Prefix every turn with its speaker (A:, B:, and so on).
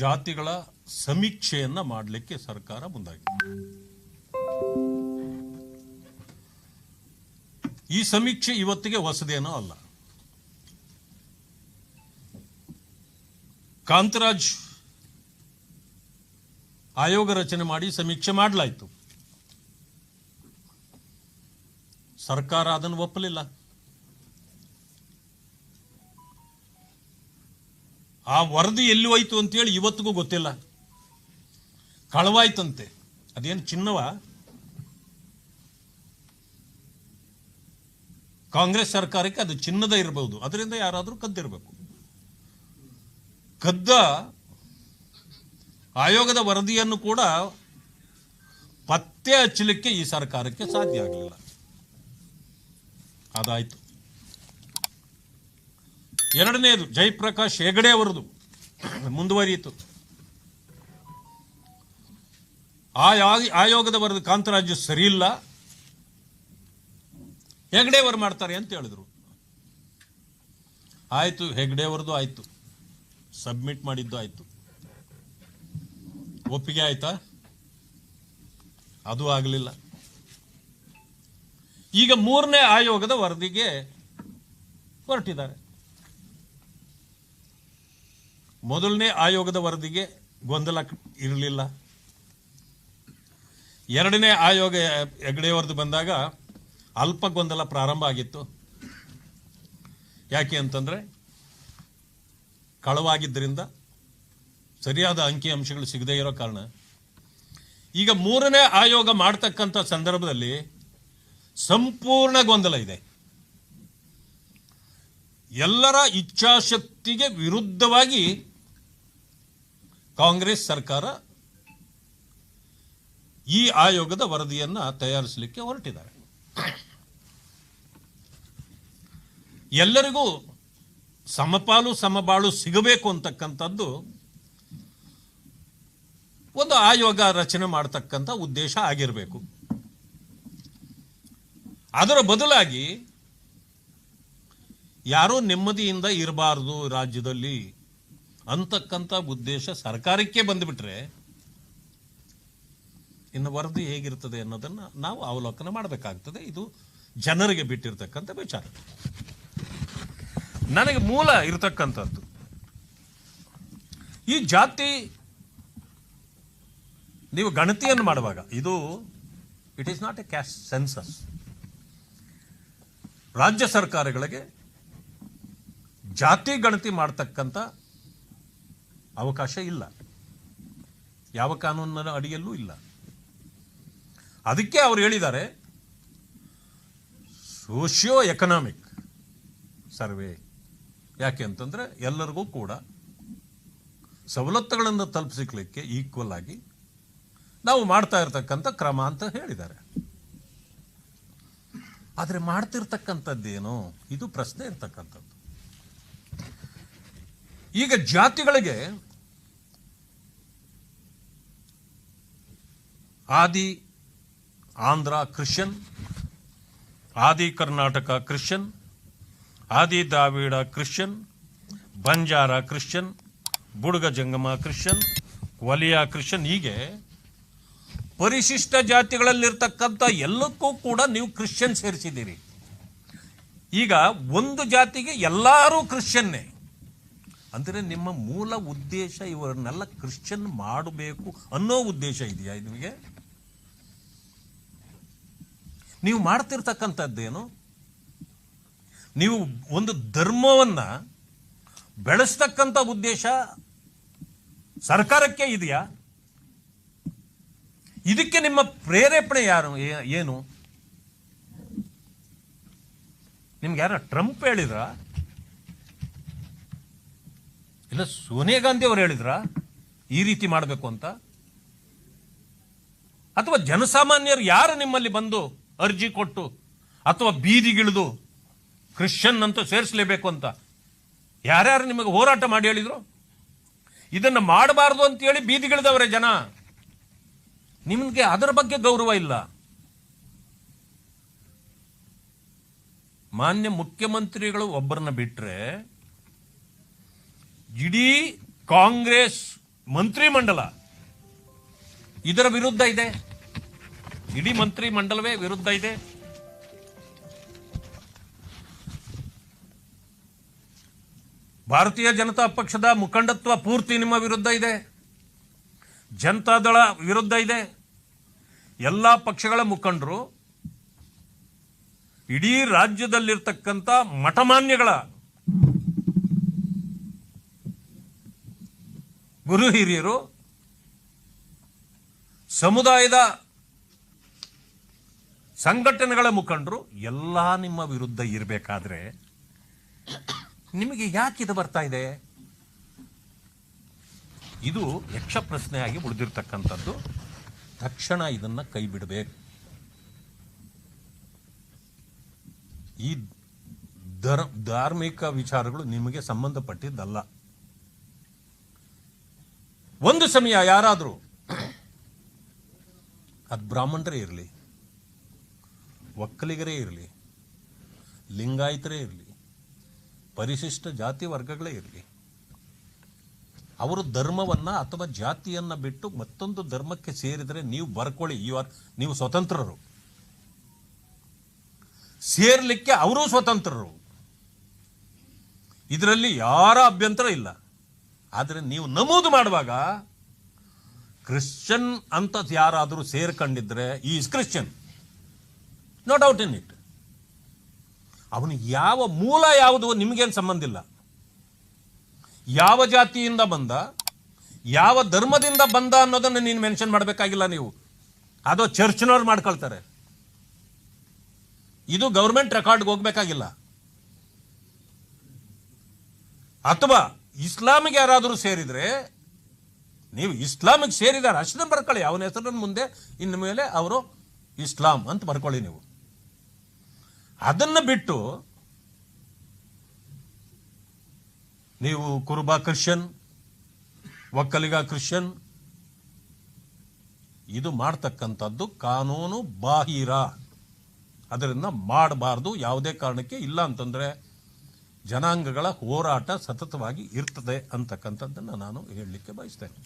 A: ಜಾತಿಗಳ ಸಮೀಕ್ಷೆಯನ್ನ ಮಾಡಲಿಕ್ಕೆ ಸರ್ಕಾರ ಮುಂದಾಗಿದೆ. ಈ ಸಮೀಕ್ಷೆ ಇವತ್ತಿಗೆ ಹೊಸದೇನೋ ಅಲ್ಲ. ಕಾಂತರಾಜ್ ಆಯೋಗ ರಚನೆ ಮಾಡಿ ಸಮೀಕ್ಷೆ ಮಾಡಲಾಯಿತು. ಸರ್ಕಾರ ಅದನ್ನು ಒಪ್ಪಲಿಲ್ಲ. ಆ ವರದಿ ಎಲ್ಲಿ ಹೋಯ್ತು ಅಂತೇಳಿ ಇವತ್ತಿಗೂ ಗೊತ್ತಿಲ್ಲ. ಕಳವಾಯ್ತಂತೆ. ಅದೇನು ಚಿನ್ನವ? ಕಾಂಗ್ರೆಸ್ ಸರ್ಕಾರಕ್ಕೆ ಅದು ಚಿನ್ನದ ಇರಬಹುದು ಅದರಿಂದ ಯಾರಾದರೂ ಕದ್ದಿರಬೇಕು. ಕದ್ದ ಆಯೋಗದ ವರದಿಯನ್ನು ಕೂಡ ಪತ್ತೆ ಹಚ್ಚಲಿಕ್ಕೆ ಈ ಸರ್ಕಾರಕ್ಕೆ ಸಾಧ್ಯ ಆಗಲಿಲ್ಲ. ಅದಾಯ್ತು. ಎರಡನೆಯದು ಜಯಪ್ರಕಾಶ್ ಹೆಗಡೆ ಅವರದು. ಮುಂದುವರಿಯಿತು. ಆಯೋಗದ ವರದಿ ಕಾಂತರಾಜ್ಯ ಸರಿಯಿಲ್ಲ ಇಲ್ಲ. ಹೆಗಡೆ ಅವರು ಮಾಡ್ತಾರೆ ಅಂತ ಹೇಳಿದ್ರು. ಆಯಿತು, ಹೆಗಡೆ ಅವರದು ಆಯ್ತು. ಸಬ್ಮಿಟ್ ಮಾಡಿದ್ದು ಆಯ್ತು. ಒಪ್ಪಿಗೆ ಆಯ್ತಾ? ಅದು ಆಗಲಿಲ್ಲ. ಈಗ ಮೂರನೇ ಆಯೋಗದ ವರದಿಗೆ ಹೊರಟಿದ್ದಾರೆ. ಮೊದಲನೇ ಆಯೋಗದ ವರದಿಗೆ ಗೊಂದಲ ಇರಲಿಲ್ಲ. ಎರಡನೇ ಆಯೋಗ ಹೆಗಡೆಯವರದು ಬಂದಾಗ ಅಲ್ಪ ಗೊಂದಲ ಪ್ರಾರಂಭ ಆಗಿತ್ತು. ಯಾಕೆ ಅಂತಂದರೆ ಕಳವಾಗಿದ್ದರಿಂದ ಸರಿಯಾದ ಅಂಕಿಅಂಶಗಳು ಸಿಗದೇ ಇರೋ ಕಾರಣ. ಈಗ ಮೂರನೇ ಆಯೋಗ ಮಾಡ್ತಕ್ಕಂಥ ಸಂದರ್ಭದಲ್ಲಿ ಸಂಪೂರ್ಣ ಗೊಂದಲ ಇದೆ. ಎಲ್ಲರ ಇಚ್ಛಾಶಕ್ತಿಗೆ ವಿರುದ್ಧವಾಗಿ ಕಾಂಗ್ರೆಸ್ ಸರ್ಕಾರ ಈ ಆಯೋಗದ ವರದಿಯನ್ನ ತಯಾರಿಸಲಿಕ್ಕೆ ಹೊರಟಿದ್ದಾರೆ. ಎಲ್ಲರಿಗೂ ಸಮಪಾಲು ಸಮಬಾಳು ಸಿಗಬೇಕು ಅಂತಕ್ಕಂಥದ್ದು ಒಂದು ಆಯೋಗ ರಚನೆ ಮಾಡತಕ್ಕಂಥ ಉದ್ದೇಶ ಆಗಿರಬೇಕು. ಅದರ ಬದಲಾಗಿ ಯಾರೋ ನೆಮ್ಮದಿಯಿಂದ ಇರಬಾರದು ರಾಜ್ಯದಲ್ಲಿ ಅಂತಕ್ಕಂಥ ಉದ್ದೇಶ ಸರ್ಕಾರಕ್ಕೆ ಬಂದುಬಿಟ್ರೆ ಇನ್ನು ವರದಿ ಹೇಗಿರ್ತದೆ ಅನ್ನೋದನ್ನ ನಾವು ಅವಲೋಕನ ಮಾಡಬೇಕಾಗ್ತದೆ. ಇದು ಜನರಿಗೆ ಬಿಟ್ಟಿರ್ತಕ್ಕಂಥ ವಿಚಾರ. ನನಗೆ ಮೂಲ ಇರತಕ್ಕಂಥದ್ದು, ಈ ಜಾತಿ ನೀವು ಗಣತಿಯನ್ನು ಮಾಡುವಾಗ, ಇದು it is not a caste census ರಾಜ್ಯ ಸರ್ಕಾರಗಳಿಗೆ ಜಾತಿ ಗಣತಿ ಮಾಡ್ತಕ್ಕಂಥ ಅವಕಾಶ ಇಲ್ಲ. ಯಾವ ಕಾನೂನಿನ ಅಡಿಯಲ್ಲೂ ಇಲ್ಲ. ಅದಕ್ಕೆ ಅವರು ಹೇಳಿದ್ದಾರೆ ಸೋಷಿಯೋ ಎಕನಾಮಿಕ್ ಸರ್ವೆ. ಯಾಕೆ ಅಂತಂದ್ರೆ ಎಲ್ಲರಿಗೂ ಕೂಡ ಸವಲತ್ತುಗಳನ್ನು ತಲುಪಿಸಿಕ್ಲಿಕ್ಕೆ ಈಕ್ವಲ್ ಆಗಿ ನಾವು ಮಾಡ್ತಾ ಇರತಕ್ಕಂಥ ಕ್ರಮ ಅಂತ ಹೇಳಿದ್ದಾರೆ. ಆದರೆ ಮಾಡ್ತಿರ್ತಕ್ಕಂಥದ್ದೇನು? ಇದು ಪ್ರಶ್ನೆ ಇರ್ತಕ್ಕಂಥದ್ದು. ಈಗ ಜಾತಿಗಳಿಗೆ ಆದಿ ಆಂಧ್ರ ಕ್ರಿಶ್ಚಿಯನ್, ಆದಿ Karnataka Christian, Adi ದಾವಿಡ Christian, Banjara Christian, Buduga Jangama Christian, ವಲಿಯ Christian ಹೀಗೆ ಪರಿಶಿಷ್ಟ ಜಾತಿಗಳಲ್ಲಿರ್ತಕ್ಕಂಥ ಎಲ್ಲಕ್ಕೂ ಕೂಡ ನೀವು ಕ್ರಿಶ್ಚಿಯನ್ ಸೇರಿಸಿದ್ದೀರಿ. ಈಗ ಒಂದು ಜಾತಿಗೆ ಎಲ್ಲರೂ ಕ್ರಿಶ್ಚಿಯನ್ನೇ. ಅಂದರೆ ನಿಮ್ಮ ಮೂಲ ಉದ್ದೇಶ ಇವರನ್ನೆಲ್ಲ ಕ್ರಿಶ್ಚಿಯನ್ ಮಾಡಬೇಕು ಅನ್ನೋ ಉದ್ದೇಶ ಇದೆಯಾ ನಿಮಗೆ? ನೀವು ಮಾಡ್ತಿರ್ತಕ್ಕಂಥದ್ದೇನು? ನೀವು ಒಂದು ಧರ್ಮವನ್ನ ಬೆಳೆಸ್ತಕ್ಕಂಥ ಉದ್ದೇಶ ಸರ್ಕಾರಕ್ಕೆ ಇದೆಯಾ? ಇದಕ್ಕೆ ನಿಮ್ಮ ಪ್ರೇರೇಪಣೆ ಯಾರು ಏನು? ನಿಮ್ಗೆ ಯಾರ ಟ್ರಂಪ್ ಹೇಳಿದ್ರ? ಇಲ್ಲ, ಸೋನಿಯಾ ಗಾಂಧಿ ಅವರು ಹೇಳಿದ್ರ? ಈ ರೀತಿ ಮಾಡಬೇಕು ಅಂತ? ಅಥವಾ ಜನಸಾಮಾನ್ಯರು ಯಾರು ನಿಮ್ಮಲ್ಲಿ ಬಂದು ಅರ್ಜಿ ಕೊಟ್ಟು ಅಥವಾ ಬೀದಿಗಿಳಿದು ಕ್ರಿಶ್ಚಿಯನ್ ಅಂತ ಸೇರಿಸಲೇಬೇಕು ಅಂತ. ಯಾರ್ಯಾರು ನಿಮಗೆ ಹೋರಾಟ ಮಾಡಿ ಹೇಳಿದ್ರು? ಇದನ್ನು ಮಾಡಬಾರ್ದು ಅಂತ ಹೇಳಿ ಬೀದಿಗಿಳಿದವರೇ ಜನ. ನಿಮಗೆ ಅದರ ಬಗ್ಗೆ ಗೌರವ ಇಲ್ಲ. ಮಾನ್ಯ ಮುಖ್ಯಮಂತ್ರಿಗಳು ಒಬ್ಬರನ್ನ ಬಿಟ್ಟರೆ ಇಡೀ ಕಾಂಗ್ರೆಸ್ ಮಂತ್ರಿಮಂಡಲ ಇದರ ವಿರುದ್ಧ ಇದೆ. ಇಡೀ ಮಂತ್ರಿ ಮಂಡಲವೇ ವಿರುದ್ಧ ಇದೆ. ಭಾರತೀಯ ಜನತಾ ಪಕ್ಷದ ಮುಖಂಡತ್ವ ಪೂರ್ತಿ ನಿಮ್ಮ ವಿರುದ್ಧ ಇದೆ. ಜನತಾದಳ ವಿರುದ್ಧ ಇದೆ. ಎಲ್ಲ ಪಕ್ಷಗಳ ಮುಖಂಡರು ಇಡೀ ರಾಜ್ಯದಲ್ಲಿರ್ತಕ್ಕಂಥ ಮಠಮಾನ್ಯಗಳ ಗುರು ಹಿರಿಯರು, ಸಮುದಾಯದ ಸಂಘಟನೆಗಳ ಮುಖಂಡರು ಎಲ್ಲ ನಿಮ್ಮ ವಿರುದ್ಧ ಇರಬೇಕಾದ್ರೆ ನಿಮಗೆ ಯಾಕೆ ಇದು ಬರ್ತಾ ಇದೆ? ಇದು ಯಕ್ಷ ಪ್ರಶ್ನೆಯಾಗಿ ಉಳಿದಿರ್ತಕ್ಕಂಥದ್ದು. ತಕ್ಷಣ ಇದನ್ನ ಕೈ ಬಿಡಬೇಕು. ಈ ಧರ್, ಧಾರ್ಮಿಕ ವಿಚಾರಗಳು ನಿಮಗೆ ಸಂಬಂಧಪಟ್ಟಿದ್ದಲ್ಲ. ಒಂದು ಸಮಯ ಯಾರಾದರೂ, ಅದು ಬ್ರಾಹ್ಮಣರೇ ಇರಲಿ. ಒಕ್ಕಲಿಗರೇ ಇರಲಿ, ಲಿಂಗಾಯತರೇ ಇರಲಿ, ಪರಿಶಿಷ್ಟ ಜಾತಿ ವರ್ಗಗಳೇ ಇರಲಿ, ಅವರು ಧರ್ಮವನ್ನ ಅಥವಾ ಜಾತಿಯನ್ನ ಬಿಟ್ಟು ಮತ್ತೊಂದು ಧರ್ಮಕ್ಕೆ ಸೇರಿದರೆ ನೀವು ಬರ್ಕೊಳ್ಳಿ ಯು ಆರ್ ನೀವು ಸ್ವತಂತ್ರರು. ಸೇರ್ಲಿಕ್ಕೆ ಅವರೂ ಸ್ವತಂತ್ರರು. ಇದರಲ್ಲಿ ಯಾರ ಅಭ್ಯಂತರ ಇಲ್ಲ. ಆದರೆ ನೀವು ನಮೂದು ಮಾಡುವಾಗ, ಕ್ರಿಶ್ಚಿಯನ್ ಅಂತ ಯಾರಾದರೂ ಸೇರ್ಕೊಂಡಿದ್ರೆ is Christian no doubt in it ಅವನು ಯಾವ ಮೂಲ ಯಾವುದು ನಿಮಗೇನು ಸಂಬಂಧ ಇಲ್ಲ. ಯಾವ ಜಾತಿಯಿಂದ ಬಂದ, ಯಾವ ಧರ್ಮದಿಂದ ಬಂದ ಅನ್ನೋದನ್ನು ನೀನು ಮೆನ್ಷನ್ ಮಾಡಬೇಕಾಗಿಲ್ಲ ನೀವು. ಅದು ಚರ್ಚ್ನವ್ರು ಮಾಡ್ಕೊಳ್ತಾರೆ. ಇದು ಗೌರ್ಮೆಂಟ್ ರೆಕಾರ್ಡ್ಗೆ ಹೋಗ್ಬೇಕಾಗಿಲ್ಲ. ಅಥವಾ ಇಸ್ಲಾಮಿಗೆ ಯಾರಾದರೂ ಸೇರಿದ್ರೆ, ನೀವು ಇಸ್ಲಾಮಿಗೆ ಸೇರಿದ್ದಾರೆ ಅಷ್ಟನ್ನು ಬರ್ಕೊಳ್ಳಿ. ಅವನ ಹೆಸರನ್ನು ಮುಂದೆ ಇನ್ನು ಮೇಲೆ ಅವರು ಇಸ್ಲಾಂ ಅಂತ ಬರ್ಕೊಳ್ಳಿ ನೀವು. ಅದನ್ನ ಬಿಟ್ಟು ನೀವು ಕುರುಬ ಕ್ರಿಶ್ಚಿಯನ್, ಒಕ್ಕಲಿಗ ಕ್ರಿಶ್ಚಿಯನ್, ಇದು ಮಾಡ್ತಕ್ಕಂಥದ್ದು ಕಾನೂನು ಬಾಹಿರ. ಅದರಿಂದ ಮಾಡಬಾರ್ದು, ಯಾವುದೇ ಕಾರಣಕ್ಕೆ ಇಲ್ಲ ಅಂತಂದರೆ ಜನಾಂಗಗಳ ಹೋರಾಟ ಸತತವಾಗಿ ಇರ್ತದೆ ಅಂತಕ್ಕಂಥದ್ದನ್ನು ನಾನು ಹೇಳಲಿಕ್ಕೆ ಬಯಸ್ತೇನೆ.